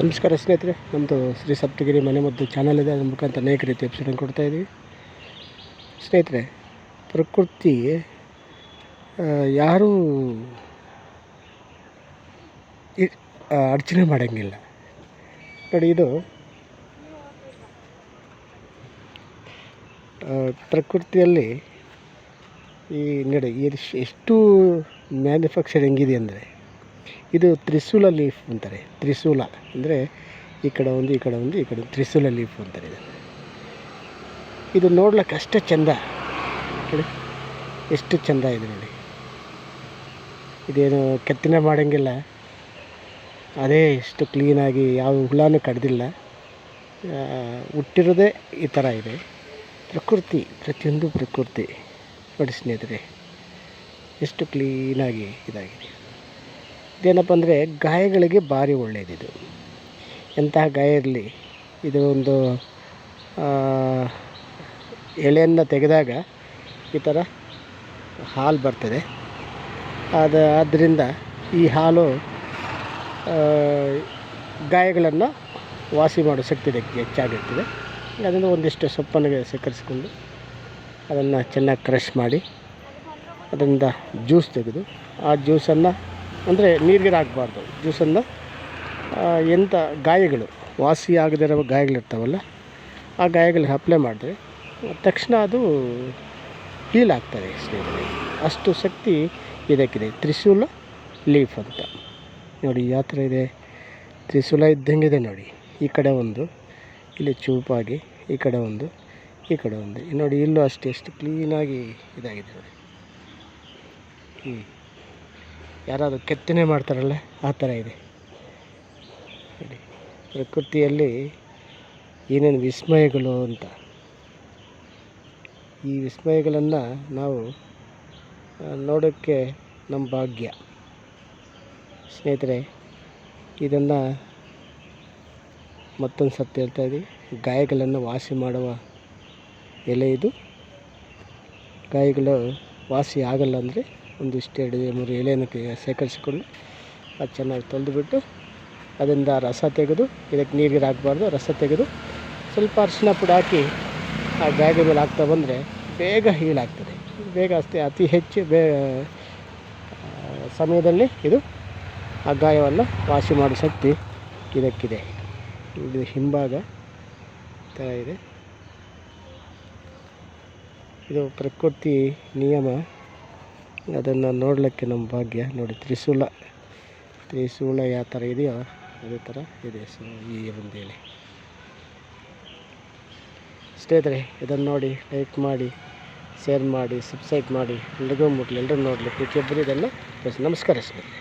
ನಮಸ್ಕಾರ ಸ್ನೇಹಿತರೆ ನಮ್ಮದು ಶ್ರೀ ಸಪ್ತಗಿರಿ ಮನೆ ಮದ್ದು ಚಾನಲ್ ಇದೆ. ಅದ್ರ ಮುಖಾಂತರ ಅನೇಕ ರೀತಿ ಎಪಿಸೋಡನ್ನು ಕೊಡ್ತಾ ಇದ್ದೀವಿ ಸ್ನೇಹಿತರೆ, ಪ್ರಕೃತಿ ಯಾರೂ ಅಡಚಣೆ ಮಾಡೋಂಗಿಲ್ಲ. ನೋಡಿ, ಇದು ಪ್ರಕೃತಿಯಲ್ಲಿ ಈ, ನೋಡಿ ಎಷ್ಟು ಮ್ಯಾನುಫ್ಯಾಕ್ಚರಿಂಗ್ ಇದೆ ಅಂದರೆ ಇದು ತ್ರಿಶೂಲ ಲೀಫ್ ಅಂತಾರೆ. ತ್ರಿಶೂಲ ಅಂದರೆ ಈ ಕಡೆ ಒಂದು, ಈ ಕಡೆ ಒಂದು, ಈ ಕಡೆ ತ್ರಿಶೂಲ ಲೀಫ್ ಅಂತಾರೆ ಇದು. ಇದು ನೋಡ್ಲಿಕ್ಕೆ ಅಷ್ಟೇ ಚಂದ. ಎಷ್ಟು ಚಂದ ಇದೆ ನೋಡಿ. ಇದೇನು ಕೆತ್ತನೆ ಮಾಡೋಂಗಿಲ್ಲ. ಅದೇ ಎಷ್ಟು ಕ್ಲೀನಾಗಿ ಯಾವ ಹುಳನೂ ಕಡ್ದಿಲ್ಲ. ಹುಟ್ಟಿರೋದೇ ಈ ಥರ ಇದೆ. ಪ್ರಕೃತಿ, ಪ್ರತಿಯೊಂದು ಪ್ರಕೃತಿ. ನೋಡಿ ಸ್ನೇಹಿತರೆ, ಎಷ್ಟು ಕ್ಲೀನಾಗಿ ಇದಾಗಿದೆ. ಇದೇನಪ್ಪ ಅಂದರೆ ಗಾಯಗಳಿಗೆ ಭಾರಿ ಒಳ್ಳೆಯದಿದು ಎಂತಹ ಗಾಯ ಇರಲಿ, ಇದು ಒಂದು ಎಲೆಯನ್ನು ತೆಗೆದಾಗ ಈ ಥರ ಹಾಲು ಬರ್ತದೆ. ಅದು ಆದ್ದರಿಂದ ಈ ಹಾಲು ಗಾಯಗಳನ್ನು ವಾಸಿ ಮಾಡೋ ಶಕ್ತಿ ಇದಕ್ಕೆ ಹೆಚ್ಚಾಗಿರ್ತದೆ. ಅದನ್ನು ಒಂದಿಷ್ಟು ಸೊಪ್ಪನ್ನು ಸೇಕರಿಸಿಕೊಂಡು ಅದನ್ನು ಚೆನ್ನಾಗಿ ಕ್ರಷ್ ಮಾಡಿ, ಅದರಿಂದ ಜ್ಯೂಸ್ ತೆಗೆದು ಆ ಜ್ಯೂಸನ್ನು ಅಂದರೆ ನೀರಿಗೆ ಹಾಕ್ಬಾರ್ದು ಜ್ಯೂಸನ್ನು. ಎಂಥ ಗಾಯಗಳು, ವಾಸಿ ಆಗದೇ ಇರೋ ಗಾಯಗಳಿರ್ತಾವಲ್ಲ, ಆ ಗಾಯಗಳಿಗೆ ಅಪ್ಲೈ ಮಾಡಿದ್ರೆ ತಕ್ಷಣ ಅದು ಹೀಲ್ ಆಗ್ತದೆ ಸ್ನೇಹಿತರೆ. ಅಷ್ಟು ಶಕ್ತಿ ಇದಕ್ಕಿದೆ. ತ್ರಿಶೂಲ ಲೀಫ್ ಅಂತ. ನೋಡಿ ಯಾವ ಥರ ಇದೆ. ತ್ರಿಶೂಲ ಇದ್ದಂಗೆ ಇದೆ ನೋಡಿ. ಈ ಕಡೆ ಒಂದು, ಇಲ್ಲಿ ಚೂಪಾಗಿ, ಈ ಕಡೆ ಒಂದು, ಈ ಕಡೆ ಒಂದು. ನೋಡಿ, ಇಲ್ಲೂ ಅಷ್ಟೇ ಎಷ್ಟು ಕ್ಲೀನಾಗಿ ಇದಾಗಿದೆ ನೋಡಿ. ಹ್ಞೂ ಯಾರಾದರೂ ಕೆತ್ತನೆ ಮಾಡ್ತಾರಲ್ಲ, ಆ ಥರ ಇದೆ. ನೋಡಿ, ಪ್ರಕೃತಿಯಲ್ಲಿ ಏನೇನು ವಿಸ್ಮಯಗಳು ಅಂತ. ಈ ವಿಸ್ಮಯಗಳನ್ನು ನಾವು ನೋಡೋಕ್ಕೆ ನಮ್ಮ ಭಾಗ್ಯ. ಸ್ನೇಹಿತರೆ, ಇದನ್ನು ಮತ್ತೊಂದು ಸತ್ತು ಹೇಳ್ತಾ ಇದ್ದೀವಿ ಗಾಯಗಳನ್ನು ವಾಸಿ ಮಾಡುವ ಎಲೆ ಇದು. ಗಾಯಗಳು ವಾಸಿ ಆಗಲ್ಲ ಅಂದರೆ ಒಂದಿಷ್ಟು ಎರಡು ಮೂರು ಎಲೆಯನ್ನು ಸೇಕರಿಸಿಕೊಂಡು ಅದು ಚೆನ್ನಾಗಿ ತೊಳೆದುಬಿಟ್ಟು ಅದರಿಂದ ರಸ ತೆಗೆದು, ಇದಕ್ಕೆ ನೀರಿಗೆ ಹಾಕಬಾರ್ದು, ರಸ ತೆಗೆದು ಸ್ವಲ್ಪ ಅರಿಶಿನ ಪುಡಿ ಹಾಕಿ ಆ ಗಾಯದ ಮೇಲೆ ಹಾಕ್ತಾ ಬಂದರೆ ಬೇಗ ಹೀಳಾಗ್ತದೆ. ಬೇಗ ಅಷ್ಟೇ ಅತಿ ಹೆಚ್ಚು ಬೇ ಸಮಯದಲ್ಲಿ ಇದು ಆ ಗಾಯವನ್ನು ವಾಸಿ ಮಾಡೋ ಶಕ್ತಿ ಇದಕ್ಕಿದೆ. ಇದು ಹಿಂಭಾಗ ಥರ ಇದೆ. ಇದು ಪ್ರಕೃತಿ ನಿಯಮ. ಅದನ್ನು ನೋಡಲಿಕ್ಕೆ ನಮ್ಮ ಭಾಗ್ಯ. ನೋಡಿ, ತ್ರಿಶೂಲ. ತ್ರಿಶೂಲ ಯಾವ ಥರ ಇದೆಯೋ ಅದೇ ಥರ ಇದೆ. ಸೊ ಈ ಒಂದು ಎಲೆ ಸ್ನೇಹಿತರೆ, ಇದನ್ನು ನೋಡಿ ಲೈಕ್ ಮಾಡಿ ಶೇರ್ ಮಾಡಿ ಸಬ್ಸ್ಕ್ರೈಬ್ ಮಾಡಿ ಎಲ್ರಿಗೂ ಮುಟ್ಲಿ. ಎಲ್ಲರೂ ನೋಡಲಿ ಪ್ರತಿಯೊಬ್ಬರು ಇದನ್ನು ನಮಸ್ಕಾರ ಸ್ನೇಹಿತರೆ.